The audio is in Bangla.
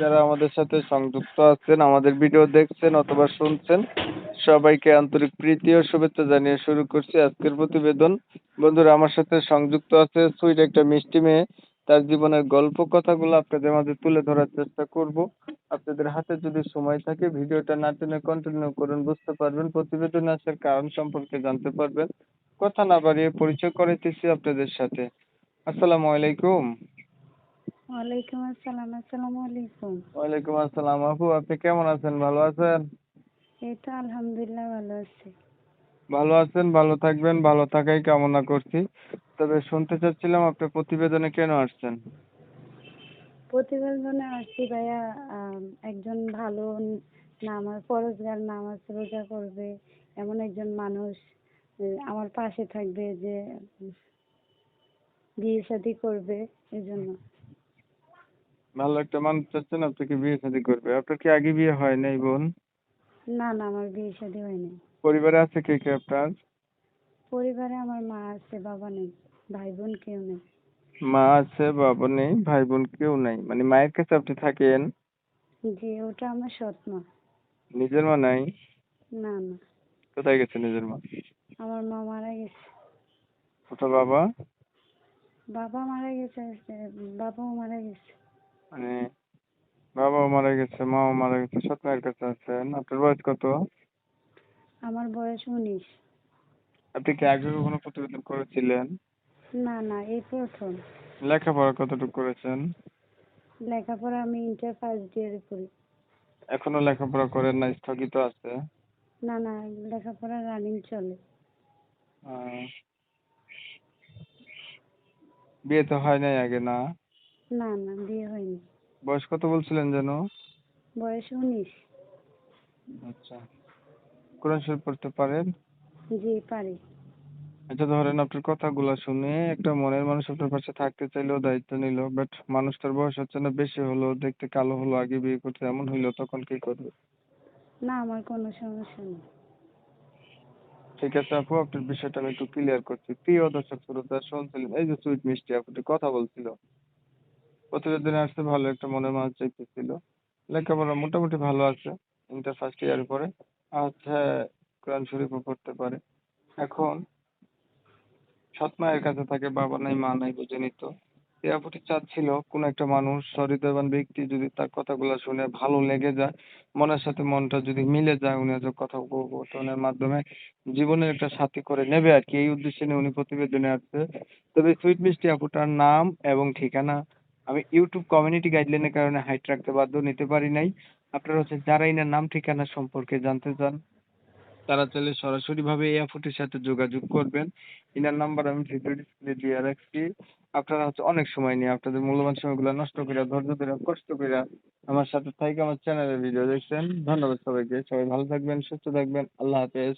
যারা আমাদের সাথে সংযুক্ত আছেন, আমাদের ভিডিও দেখছেন অথবা শুনছেন, সবাইকে আন্তরিক প্রীতি ও শুভেচ্ছা জানিয়ে শুরু করছি আজকের প্রতিবেদন। বন্ধুরা, আমার সাথে সংযুক্ত আছে সুইট একটা মিষ্টি মেয়ে। তার জীবনের গল্প কথাগুলো আপনাদের মাঝে তুলে ধরার চেষ্টা করব। আপনাদের হাতে যদি সময় থাকে, ভিডিওটা না টেনে কন্টিনিউ করুন, বুঝতে পারবেন। প্রতিবেদনে আসার কারণ সম্পর্কে জানতে পারবেন। কথা না বাড়িয়ে পরিচয় করাইতেছি আপনাদের সাথে। আসসালামু আলাইকুম। ওয়ালাইকুম আসসালাম আসসালামু আলাইকুম। ওয়ালাইকুম আসসালাম আপু আপনি কেমন আছেন? ভালো আছেন? এই তো আলহামদুলিল্লাহ ভালো আছি। ভালো আছেন ভালো থাকবেন ভালো থাকাই কামনা করছি। তবে শুনতে চাচ্ছিলাম আপনি প্রতিবেদনে কেন আসছেন? প্রতিবেদনে আসছি ভাইয়া একজন ভালো নামাজ পরজগার নামাজ রোজা করবে এমন একজন মানুষ আমার পাশে থাকবে যে বিয়ে শাদী করবে এই জন্য ভালো একটা মানুষ চাচ্ছেন আপনাকে বিয়ে শাদী করবে? আপনার কি আগে বিয়ে হয় নাই বোন? না না আমার বিয়ে শাদী হয়নি পরিবারে আছে কে কে আপনার? পরিবারে আমার মা আছে বাবা নেই ভাই বোন কেউ নেই। মা আছে বাবা নেই ভাই বোন কেউ নাই। মানে মায়ের কাছে আপনি থাকেন? জি ওটা আমার সৎ মা। নিজের মা নাই? না না। কোথায় গেছে নিজের মা? আমার মা মারা গেছে। ওটা বাবা? বাবা মারা গেছে বাবাও মারা গেছে। মানে বাবাও মারা গেছে মাও মারা গেছে সৎ মায়ের কাছে আছেন আপনার বয়স কত? আমার বয়স উনিশ। আপনি কি আগে কখনো প্রতিবেদন করেছিলেন? না না এই প্রথম। লেখাপড়া কতটুকু করেছেন? লেখাপড়া আমি ইন্টার ফার্স্ট ইয়ারে করি। এখনও লেখাপড়া করেন না স্থগিত আছে? না না লেখাপড়া রানিং চলে। বিয়ে তো হয় নাই আগে না? না না বিয়ে হয়নি। বয়স কত বলছিলেন যেন? বয়স উনিশ। আচ্ছা। কোরআন শরীফ পড়তে পারেন? জি পারি। আচ্ছা ধরেন আপনার কথাগুলো শুনে একটা মনের মানুষ আপনার পাশে থাকতে চাইলেও দায়িত্ব নিল বাট মানুষটার বয়স হচ্ছে না বেশি হলো দেখতে কালো হলো আগে বিয়ে করতে এমন হইল তখন কি করবে? না আমার কোনো সমস্যা নেই। ঠিক আছে আপু আপনার বিষয়টা আমি একটু ক্লিয়ার করছি। প্রিয় দর্শক শ্রোতা শুনছিলেন এই যে সুইট মিষ্টি আপুটি কথা বলছিল, প্রতিটা প্রতিবেদনে আসতে ভালো একটা মনের মানুষ চাইতেছিল। লেখাপড়া মোটামুটি ভালো আছে ইন্টার ফার্স্ট ইয়ার পরে। আচ্ছা কোরআন শরীফও পড়তে পারে। এখন সৎ মায়ের কাছে থাকে, বাবা নাই, মা নাই বুঝে নিত। এই আপুটি চাচ্ছিল কোন একটা মানুষ, সহৃদয়বান ব্যক্তি যদি তার কথাগুলো শুনে ভালো লেগে যায়, মনের সাথে মনটা যদি মিলে যায় উনি হয়তো কথোপকথনের মাধ্যমে জীবনের একটা সাথী করে নেবে আর কি। এই উদ্দেশ্যে নিয়ে উনি প্রতিবেদনে আসছে। তবে সুইট মিষ্টি আপুটার নাম এবং ঠিকানা আমি ইউটিউব কমিউনিটি গাইডলাইনের কারণে হাইট রাখতে বাধ্য নিতে পারি নাই। আপনারা হচ্ছে যারা এনার নাম ঠিকানা সম্পর্কে জানতে চান। তারা চাইলে সরাসরি ভাবে এই এর সাথে যোগাযোগ করবেন। ইনার নাম্বার আমি ভিডিও ডিসপ্লে দিয়ে রাখছি আপনারা হচ্ছে অনেক সময় নিয়ে আপনাদের মূল্যবান সময়গুলো নষ্ট করে ধৈর্য ধরে কষ্ট করে আমার সাথে থাইকা আমার চ্যানেলের ভিডিও দেখছেন। ধন্যবাদ সবাইকে। সবাই ভালো থাকবেন, সুস্থ থাকবেন। আল্লাহ হাফেজ।